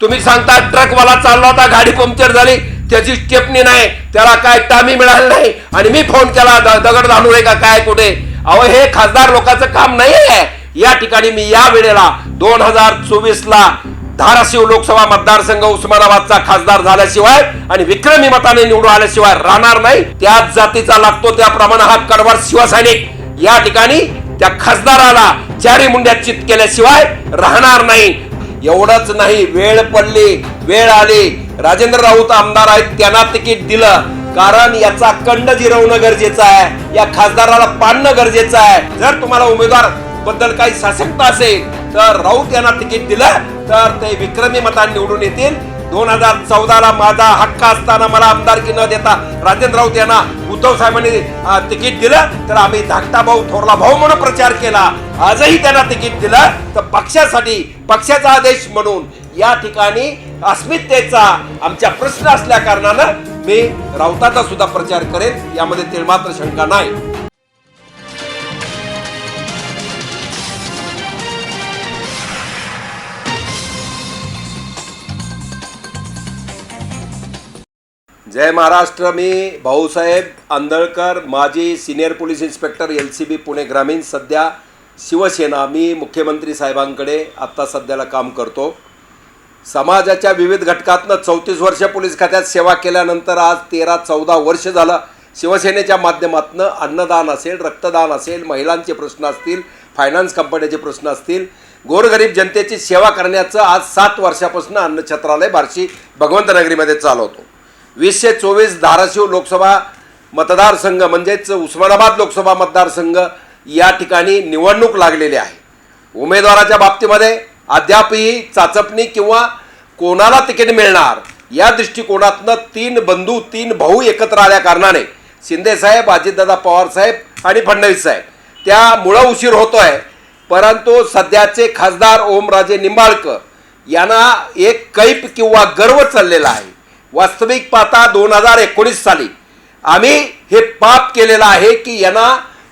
तुम्ही सांगता ट्रकवाला चालला होता गाडी पंक्चर झाली. त्याची स्टेपनी नाही त्याला काय टामी मिळाली नाही. आणि मी फोन केला द- दगड घालू रे का काय कुठे? अहो हे खासदार लोकांचं काम नाही आहे या ठिकाणी मी या वेळेला दोन हजार चोवीस ला धाराशिव लोकसभा मतदारसंघ उस्मानाबादचा खासदार झाल्याशिवाय आणि विक्रमी मताने निवडून आल्याशिवाय राहणार नाही. त्याच जातीचा लागतो त्याप्रमाणे हा कडवड शिवसैनिक. या ठिकाणी त्या खासदाराला चारी मुंड्यात चित केल्याशिवाय राहणार नाही. एवढंच नाही वेळ पडली वेळ आली. राजेंद्र राऊत आमदार आहेत त्यांना तिकीट दिलं. कारण याचा कंड जिरवणं गरजेचं आहे. या खासदाराला पाडणं गरजेचं आहे. जर तुम्हाला उमेदवारबद्दल काही सशक्त असेल तर राऊत यांना तिकीट दिलं तर ते विक्रमी मतांनी निवडून येतील. दोन हजार चौदाला माझा हक्क असताना मला आमदारकी न देता राजेंद्र राऊत यांना उद्धव साहेबांनी तिकीट दिलं. तर आम्ही धाकटा भाऊ थोरला भाऊ म्हणून प्रचार केला. आजही त्यांना तिकीट दिलं. तर पक्षासाठी पक्षाचा आदेश म्हणून या ठिकाणी अस्मितेचा आमच्या प्रश्न असल्या कारणानं मी राऊताचा सुद्धा प्रचार करेन. यामध्ये तिळमात्र शंका नाही. जय महाराष्ट्र. मी भाऊसाहेब आंदळकर माजी senior police inspector L C B Pune ग्रामीण सध्या शिवसेना मी मुख्यमंत्री साहेबांकडे आत्ता सध्याला काम करतो. समाजाच्या विविध घटकातनं चौतीस वर्ष पोलीस खात्यात सेवा केल्यानंतर आज तेरा चौदा वर्ष झालं. शिवसेनेच्या माध्यमातून अन्नदान असेल रक्तदान असेल महिलांचे प्रश्न असतील फायनान्स कंपन्याचे प्रश्न असतील गोरगरीब जनतेची सेवा करण्याचं आज सात वर्षापासून अन्नछत्रालय बार्शी भगवंतनगरीमध्ये चालवतो. वीसशे चोवीस धाराशिव लोकसभा मतदारसंघ म्हणजेच उस्मानाबाद लोकसभा मतदारसंघ या ठिकाणी निवडणूक लागलेली आहे. उमेदवाराच्या बाबतीमध्ये अद्यापही चाचपणी किंवा कोणाला तिकीट मिळणार या दृष्टिकोनातनं तीन बंधू तीन भाऊ एकत्र आल्या कारणाने शिंदेसाहेब अजितदादा पवार साहेब आणि फडणवीस साहेब. त्यामुळं उशीर होतो आहे परंतु सध्याचे खासदार ओमराजे निंबाळकर यांना एक कैप किंवा गर्व चाललेला आहे. वास्तविक पाहता दोन हजार एकोणीस साली आम्ही हे पाप केलेलं आहे की यांना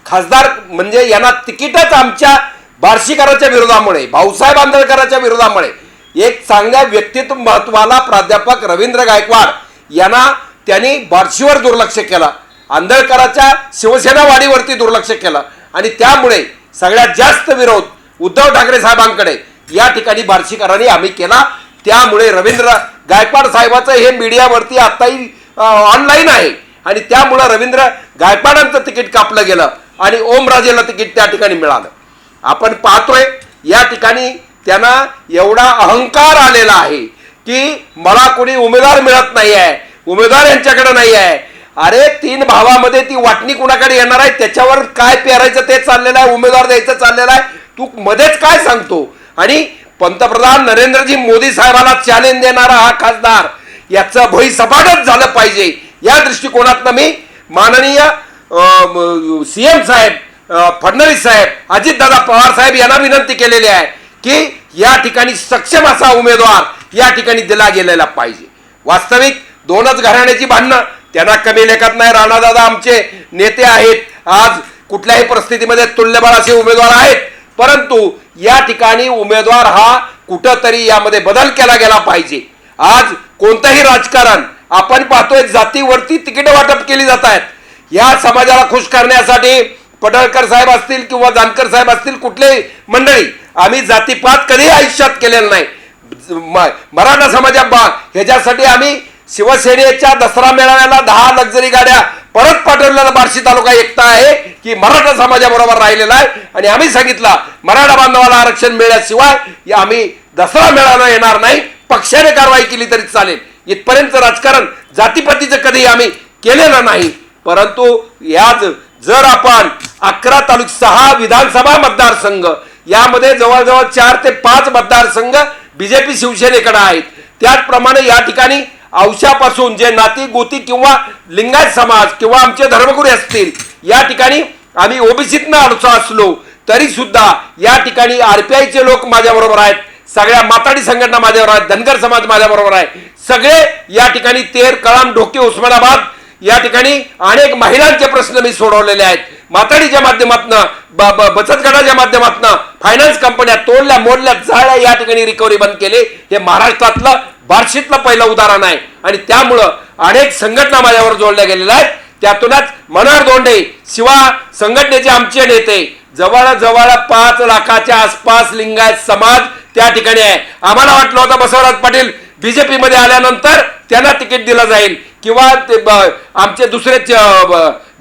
खासदार म्हणजे यांना तिकीटच आमच्या बार्शीकराच्या विरोधामुळे भाऊसाहेब आंदळकरांच्या विरोधामुळे. एक चांगल्या व्यक्तित्व महत्वाला प्राध्यापक रवींद्र गायकवाड यांना त्यांनी बार्शीवर दुर्लक्ष केलं. आंदळकराच्या शिवसेना वाढीवरती दुर्लक्ष केलं. आणि त्यामुळे सगळ्यात जास्त विरोध उद्धव ठाकरे साहेबांकडे या ठिकाणी बार्शीकरांनी आम्ही केला. त्यामुळे रवींद्र गायकवाड साहेबाचं हे मीडियावरती आत्ताही ऑनलाईन आहे. आणि त्यामुळं रवींद्र गायकवाडांचं तिकीट कापलं गेलं. आणि ओमराजेला तिकीट त्या ठिकाणी मिळालं. आपण पाहतोय या ठिकाणी त्यांना एवढा अहंकार आलेला आहे की मला कोणी उमेदवार मिळत नाही आहे उमेदवार यांच्याकडे नाही आहे अरे तीन भावामध्ये ती वाटणी कुणाकडे येणार आहे? त्याच्यावर काय पेरायचं ते चाललेलं आहे उमेदवार द्यायचं चाललेलं आहे? तू मध्येच काय सांगतो? आणि पंतप्रधान नरेंद्रजी मोदी साहेबांना चॅलेंज देणारा हा खासदार याचं भय सपाटच झालं पाहिजे. या दृष्टिकोनातनं मी माननीय सीएम साहेब फडणवीस साहेब अजितदादा पवार साहेब यांना विनंती केलेली आहे की या ठिकाणी सक्षम असा उमेदवार या ठिकाणी दिला गेलेला पाहिजे. वास्तविक दोनच घराण्याची भांडणं त्यांना कमी लेखत नाही. राणादादा आमचे नेते आहेत. आज कुठल्याही परिस्थितीमध्ये तुल्यबळ असे उमेदवार आहेत. परंतु या ठिकाणी उमेदवार हा कुठंतरी यामध्ये बदल केला गेला पाहिजे. आज कोणतंही राजकारण आपण पाहतोय जातीवरती तिकीट वाटप केली जात आहेत. या समाजाला खुश करण्यासाठी पडळकर साहेब असतील किंवा जानकर साहेब असतील कुठलेही मंडळी आम्ही जातीपात कधीही आयुष्यात केलेला नाही. म- मराठा समाजा बा- ह्याच्यासाठी आम्ही शिवसेनेच्या दसरा मेळाव्याला दहा लक्झरी गाड्या परत पाठवलेला बार्शी तालुका एकता आहे की मराठा समाजाबरोबर राहिलेला आहे. आणि आम्ही सांगितलं मराठा बांधवाला आरक्षण मिळाल्याशिवाय आम्ही दसरा मेळावा येणार नाही. पक्षाने कारवाई केली तरी चालेल. इथपर्यंत राजकारण जातीपातीचं कधी आम्ही केलेलं नाही. परंतु याच जर आपण अकरा तालुक सहा विधानसभा मतदारसंघ यामध्ये जवळजवळ चार ते पाच मतदारसंघ बीजेपी शिवसेनेकडे आहेत. त्याचप्रमाणे या ठिकाणी औशापासून जे नाती गोती किंवा लिंगायत समाज किंवा आमचे धर्मगुरू असतील या ठिकाणी आम्ही ओबीसीतनं अडचण असलो तरी सुद्धा या ठिकाणी आरपीआयचे लोक माझ्याबरोबर आहेत. सगळ्या माताडी संघटना माझ्याबरोबर आहेत. धनगर समाज माझ्याबरोबर आहे. सगळे या ठिकाणी तेर कळाम ढोके उस्मानाबाद या ठिकाणी अनेक महिलांचे प्रश्न मी सोडवलेले आहेत. माताडीच्या माध्यमातून बचत गटाच्या माध्यमातून फायनान्स कंपन्या तोडल्या मोडल्या जाळ्या या ठिकाणी रिकव्हरी बंद केले. हे महाराष्ट्रातलं बार्शीतलं पहिलं उदाहरण आहे. आणि त्यामुळं अनेक संघटना माझ्यावर जोडल्या गेलेल्या आहेत. त्यातूनच मनोहर दोंडे शिवा संघटनेचे आमचे नेते जवळजवळ पाच लाखाच्या आसपास लिंगायत समाज त्या ठिकाणी आहे. आम्हाला वाटलं होतं बसवराज पाटील बीजेपीमध्ये आल्यानंतर त्यांना तिकीट दिलं जाईल. किंवा ते आमचे दुसरे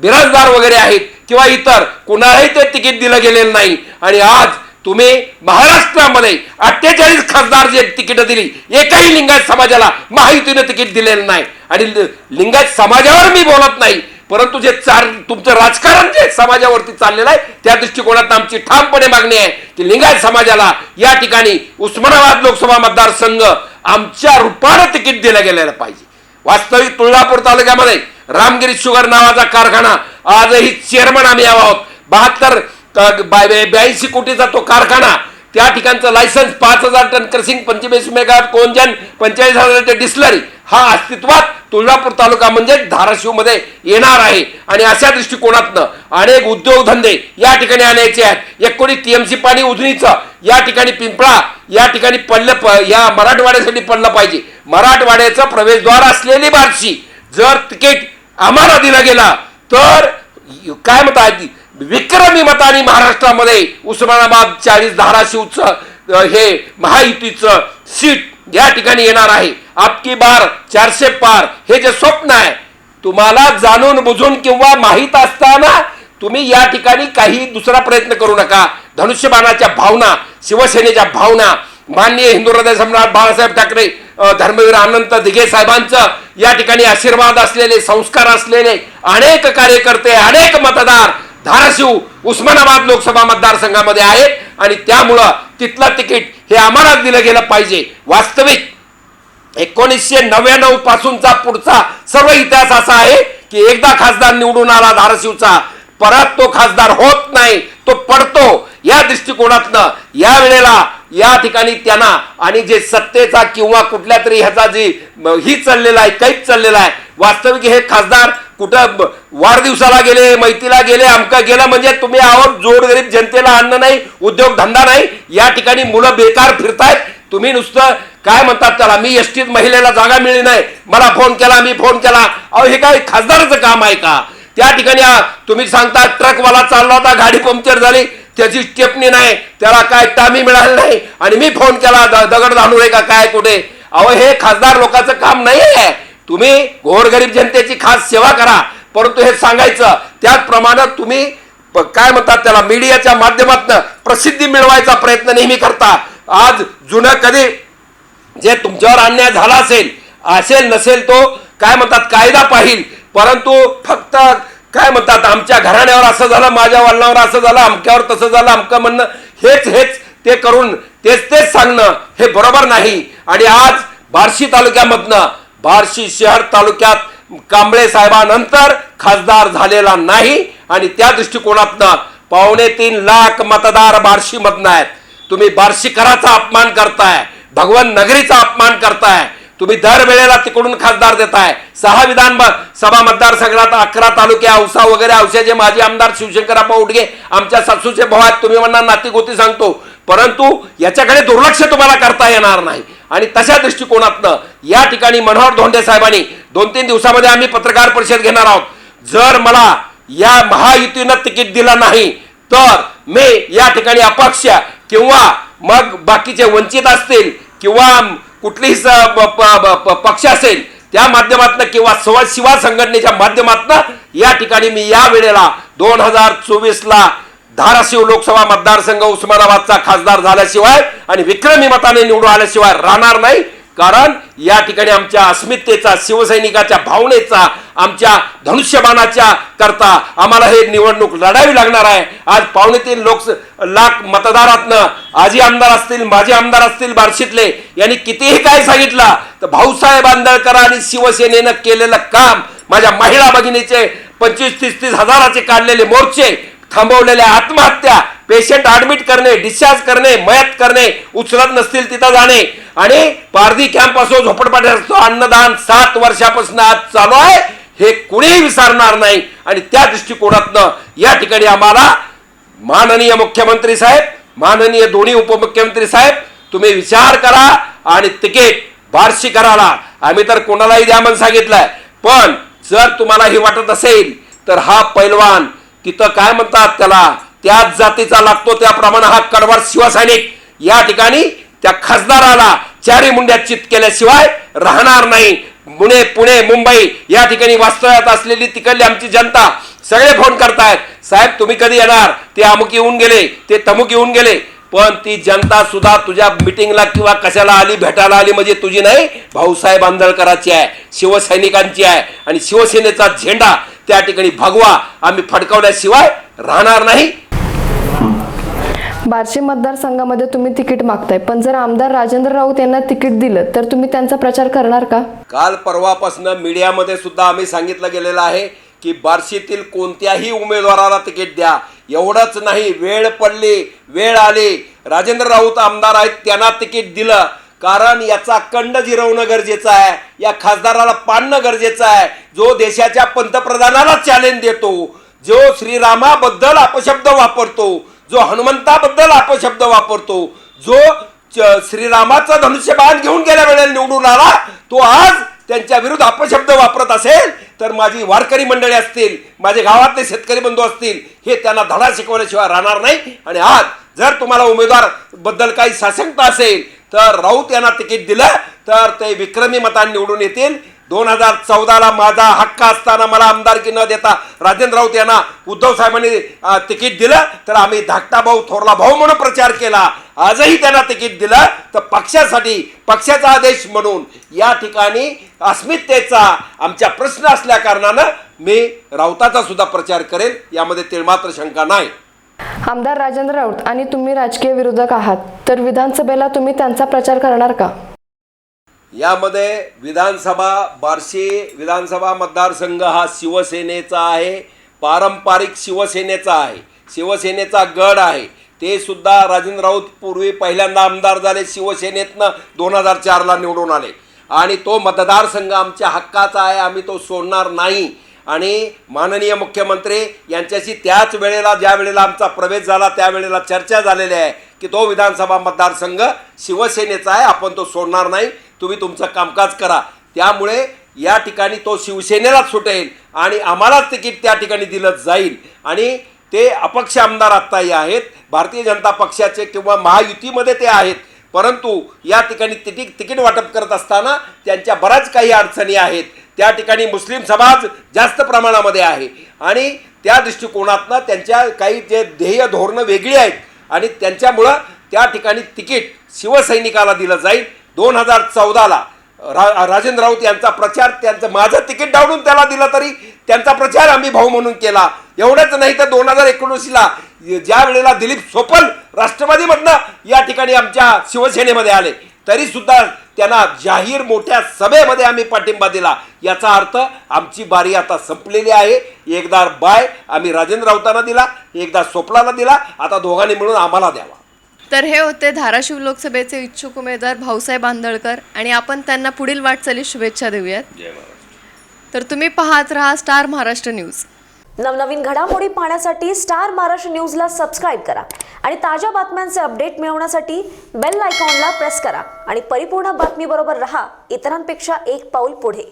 बिराजदार वगैरे आहेत किंवा इतर कुणालाही ते तिकीट दिलं गेलेलं नाही. आणि आज तुम्ही महाराष्ट्रामध्ये अठ्ठेचाळीस खासदार जे तिकीट दिली एकाही लिंगायत समाजाला महायुतीनं तिकीट दिलेलं नाही. आणि लिंगायत समाजावर मी बोलत नाही परंतु जे चार तुमचं राजकारण जे समाजावरती चाललेलं आहे त्या दृष्टिकोनात आमची ठामपणे मागणी आहे की लिंगायत समाजाला या ठिकाणी उस्मानाबाद लोकसभा मतदारसंघ आमच्या रूपानं तिकीट दिलं गेलेलं पाहिजे. वास्तविक तुळजापूर तालुक्यामध्ये रामगिरी शुगर नावाचा कारखाना आजही चेअरमन आम्ही आहोत. बहात्तर ब्याऐंशी कोटीचा तो कारखाना त्या ठिकाणचं लायसन्स पाच हजार टन क्रसिंग पंचवीस मेगा कोंजन पंचेचाळीस हजार डिस्लरी हा अस्तित्वात तुळजापूर तालुका म्हणजे धाराशिवमध्ये येणार आहे. आणि अशा दृष्टिकोनातनं अनेक उद्योगधंदे या ठिकाणी आणायचे आहेत. एकोणीस टीएमसी पाणी उजनीचं या ठिकाणी पिंपळा या ठिकाणी पडलं प- या मराठवाड्यासाठी पडलं पाहिजे. मराठवाड्याचं प्रवेशद्वार असलेली बारशी जर तिकीट आम्हाला दिला गेला तर काय मत आहे विक्रमी मताने महाराष्ट्रामध्ये उस्मानाबाद चाळीस धाराशिवचं हे महायुतीचं सीट या ठिकाणी येणार आहे. आपकी बार चारशे पार. हे जे स्वप्न आहे तुम्हाला जाणून बुजून किंवा माहीत असताना तुम्ही या ठिकाणी काही दुसरा प्रयत्न करू नका. धनुष्यबाणाच्या भावना शिवसेनेच्या भावना माननीय हिंदू हृदय सम्राट बाळासाहेब ठाकरे धर्मवीर अनंत दिघे साहेबांचं या ठिकाणी आशीर्वाद असलेले संस्कार असलेले अनेक कार्यकर्ते अनेक मतदार धाराशिव उस्मानाबाद लोकसभा मतदारसंघामध्ये आहेत. आणि त्यामुळं तिथलं तिकीट हे आम्हाला दिलं गेलं पाहिजे. वास्तविक एकोणीसशे नव्याण्णव पासूनचा पुढचा सर्व इतिहास असा आहे की एकदा खासदार निवडून आला धाराशिवचा परत तो खासदार होत नाही तो पडतो. या दृष्टिकोनातनं या वेळेला या ठिकाणी त्यांना आणि जे सत्तेचा किंवा कुठल्या तरी ह्याचा जी ही चाललेला आहे कैद चाललेला आहे वास्तविक हे खासदार कुठं वाढदिवसाला गेले मैतीला गेले अमका गेलं म्हणजे तुम्ही आहोत जोडगरीब जनतेला अन्न नाही उद्योग धंदा नाही या ठिकाणी मुलं बेकार फिरतायत. तुम्ही नुसतं काय म्हणतात त्याला मी एसटीत महिलेला जागा मिळली नाही मला फोन केला मी फोन केला. अहो हे काय खासदाराचं काम आहे का? त्या ठिकाणी तुम्ही सांगता ट्रकवाला चालला होता गाडी पंक्चर झाली त्याची टेपणी नाही त्याला काय टामी मिळाली नाही आणि मी फोन केला द- दगड घालू नये का काय कुठे? अहो हे खासदार लोकांचं काम नाही आहे तुम्ही गोरगरीब जनतेची खास सेवा करा. परंतु हे सांगायचं त्याचप्रमाणे तुम्ही काय म्हणतात त्याला मीडियाच्या माध्यमातून प्रसिद्धी मिळवायचा प्रयत्न नेहमी करता. आज जुनं कधी जे तुमच्यावर अन्याय झाला असेल असेल नसेल तो काय म्हणतात कायदा पाहिल. परंतु फक्त काय म्हणतात आमच्या घराण्यावर असं झालं माझ्या वडिलांवर असं झालं अमक्यावर तसं झालं अमकं म्हणणं हेच हेच ते करून तेच तेच सांगणं हे बरोबर नाही. आणि आज बार्शी तालुक्यामधनं बार्शी शहर तालुक्यात कांबळे साहेबानंतर खासदार झालेला नाही आणि त्या दृष्टिकोनातनं पावणे तीन लाख मतदार बार्शीमधनं आहेत. तुम्ही बार्शीकराचा अपमान करताय भगवान नगरीचा अपमान करताय तुम्ही दरवेळेला तिकडून खासदार देताय. सहा विधान सभा मतदारसंघात अकरा तालुके औसा वगैरे औसाचे माजी आमदार शिवशंकरप्पा उडगे आमच्या सासूचे भाऊ आहेत तुम्ही म्हणणार नाती गोती सांगतो. परंतु याच्याकडे दुर्लक्ष तुम्हाला करता येणार नाही. आणि तशा दृष्टिकोनातनं या ठिकाणी मनोहर धोंडे साहेबांनी दोन तीन दिवसामध्ये आम्ही पत्रकार परिषद घेणार आहोत. जर मला या महायुतीनं तिकीट दिलं नाही तर मी या ठिकाणी अपक्ष किंवा मग बाकीचे वंचित असतील किंवा कुठलीही स- प- प- प- पक्ष असेल त्या माध्यमातून किंवा स्व शिवा संघटनेच्या माध्यमातून या ठिकाणी मी या वेळेला दोन हजार चोवीसला धाराशिव लोकसभा मतदारसंघ उस्मानाबादचा खासदार झाल्याशिवाय आणि विक्रमी मताने निवडून आल्याशिवाय राहणार नाही. कारण या ठिकाणी आमच्या अस्मितेचा शिवसैनिकाच्या भावनेचा आमच्या धनुष्यबाणाच्या करता आम्हाला हे निवडणूक लढावी लागणार आहे. आज पावणे तीन लोक लाख मतदारातनं आजी आमदार असतील माजी आमदार असतील बार्शीतले यांनी कितीही काय सांगितलं तर भाऊसाहेब आंदळकर आणि शिवसेनेनं केलेलं काम माझ्या महिला भगिनीचे पंचवीस तीस तीस हजाराचे काढलेले मोर्चे थांबवलेल्या आत्महत्या पेशंट ऍडमिट करणे डिस्चार्ज करणे मयत करणे उचलत नसतील तिथं जाणे. आणि पारधी कॅम्प असो झोपडपट्टी असतो अन्नदान सात वर्षापासून आज चालू आहे. हे कुणीही विसरणार नाही. आणि त्या दृष्टिकोनातनं या ठिकाणी आम्हाला माननीय मुख्यमंत्री साहेब माननीय दोन्ही उपमुख्यमंत्री साहेब तुम्ही विचार करा आणि तिकीट बारशी कराला आम्ही तर कोणालाही द्या म्हणून सांगितलंय. पण जर तुम्हाला हे वाटत असेल तर हा पैलवान तिथं काय म्हणतात त्याला? त्याच जातीचा लागतो त्याप्रमाणे हा कडवार शिवसैनिक. या ठिकाणी त्या खासदाराला चारी मुंड्यात चित केल्याशिवाय राहणार नाही. पुणे पुणे मुंबई या ठिकाणी वास्तव्यात असलेली तिकडली आमची जनता सगळे फोन करतायत. साहेब तुम्ही कधी येणार? ते अमुक येऊन गेले ते तमुक येऊन गेले. पण ती जनता सुद्धा तुझ्या मिटिंगला किंवा कशाला आली भेटायला आली म्हणजे तुझी नाही. भाऊसाहेब आंदळकरांची आहे शिवसैनिकांची आहे आणि शिवसेनेचा झेंडा त्या ठिकाणी भगवा. आम्ही फडकवल्याशिवाय राहणार नाही. बार्शी मतदारसंघामध्ये तुम्ही तिकीट मागताय. पण जर आमदार राजेंद्र राऊत यांना तिकीट दिलं तर तुम्ही त्यांचा प्रचार करणार का? काल परवापासून मीडियामध्ये सुद्धा आम्ही सांगितलं गेलेलं आहे की बार्शीतील कोणत्याही उमेदवाराला तिकीट द्या. एवढंच नाही वेळ पडली वेळ आली. राजेंद्र राऊत आमदार आहेत त्यांना तिकीट दिलं. कारण याचा कंड जिरवणं गरजेचं आहे. या खासदाराला पाडणं गरजेचं आहे. जो देशाच्या पंतप्रधानाला चॅलेंज देतो जो श्रीरामाबद्दल अपशब्द वापरतो जो हनुमंताबद्दल अपशब्द वापरतो जो श्रीरामाचा धनुष्य धनुष्यबाण घेऊन गेल्या वेळेला निवडून आला तो आज त्यांच्या विरुद्ध अपशब्द वापरत असेल तर माझी वारकरी मंडळी असतील माझे गावातले शेतकरी बंधू असतील हे त्यांना धडा शिकवल्याशिवाय राहणार नाही. आणि आज जर तुम्हाला उमेदवारबद्दल काही साशंकता असेल तर राऊत यांना तिकीट दिलं तर ते विक्रमी मतांनी निवडून येतील. दोन हजार चौदाला माझा हक्क असताना मला आमदारकी न देता राजेंद्र राऊत यांना उद्धव साहेबांनी तिकीट दिलं. तर आम्ही धाकटा भाऊ थोरला भाऊ म्हणून प्रचार केला. आजही त्यांना तिकीट दिलं. तर पक्षासाठी पक्षाचा आदेश म्हणून या ठिकाणी अस्मितेचा आमच्या प्रश्न असल्या कारणानं मी राऊताचा सुद्धा प्रचार करेल यामध्ये तिळमात्र शंका नाही. आमदार राजेंद्र राऊत आणि तुम्ही राजकीय विरोधक आहात. तर विधानसभेला तुम्ही त्यांचा प्रचार करणार का? यामध्ये विधानसभा बार्शी विधानसभा मतदारसंघ हा शिवसेनेचा आहे पारंपरिक शिवसेनेचा आहे शिवसेनेचा गड आहे. ते सुद्धा राजेंद्र राऊत पूर्वी पहिल्यांदा आमदार झाले शिवसेनेतनं दोन हजार चारला निवडून आले. आणि तो मतदारसंघ आमच्या हक्काचा आहे आम्ही तो सोडणार नाही. आणि माननीय मुख्यमंत्री यांच्याशी त्याच वेळेला ज्या वेळेला आमचा प्रवेश झाला त्यावेळेला चर्चा झालेली आहे की तो विधानसभा मतदारसंघ शिवसेनेचा आहे आपण तो सोडणार नाही. तुम्ही तुमचं कामकाज करा. त्यामुळे या ठिकाणी तो शिवसेनेलाच सुटेल आणि आम्हालाच तिकीट त्या ठिकाणी दिलं जाईल. आणि ते अपक्ष आमदार आत्ताही आहेत. भारतीय जनता पक्षाचे किंवा महायुतीमध्ये ते आहेत. परंतु या ठिकाणी तिकीट तिकीट वाटप करत असताना त्यांच्या बऱ्याच काही अडचणी आहेत. त्या ठिकाणी मुस्लिम समाज जास्त प्रमाणामध्ये आहे. आणि त्या दृष्टिकोनातनं त्यांच्या काही जे ध्येय धोरणं वेगळी आहेत. आणि त्यांच्यामुळं त्या ठिकाणी तिकीट शिवसैनिकाला दिलं जाईल. दोन हजार चौदाला रा राजेंद्र राऊत यांचा प्रचार त्यांचं माझं तिकीट डावडून त्याला दिलं तरी त्यांचा प्रचार आम्ही भाऊ म्हणून केला. एवढंच नाही तर दोन हजार एकोणीसला ज्या वेळेला दिलीप सोपल राष्ट्रवादीमधनं या ठिकाणी आमच्या शिवसेनेमध्ये आले तरी सुद्धा त्यांना जाहीर मोठ्या सभेमध्ये आम्ही पाठिंबा दिला. याचा अर्थ आमची बारी आता संपलेली आहे. एकदा बाय आम्ही राजेंद्र राऊतांना दिला एकदा सोपलाला दिला. आता दोघांनी मिळून आम्हाला द्यावा. तर हे होते धाराशिव लोकसभेचे इच्छुक उमेदवार भाऊसाहेब आंदळकर आणि आपण त्यांना पुढील वाटचालीत शुभेच्छा देऊयात. तर तुम्ही पाहत राहा स्टार महाराष्ट्र न्यूज. नवनवीन घडामोडी पाहण्यासाठी स्टार महाराष्ट्र न्यूजला सबस्क्राईब करा आणि ताज्या बातम्यांचे अपडेट मिळवण्यासाठी बेल आयकॉनला प्रेस करा आणि परिपूर्ण बातमीबरोबर रहा इतरांपेक्षा एक पाऊल पुढे.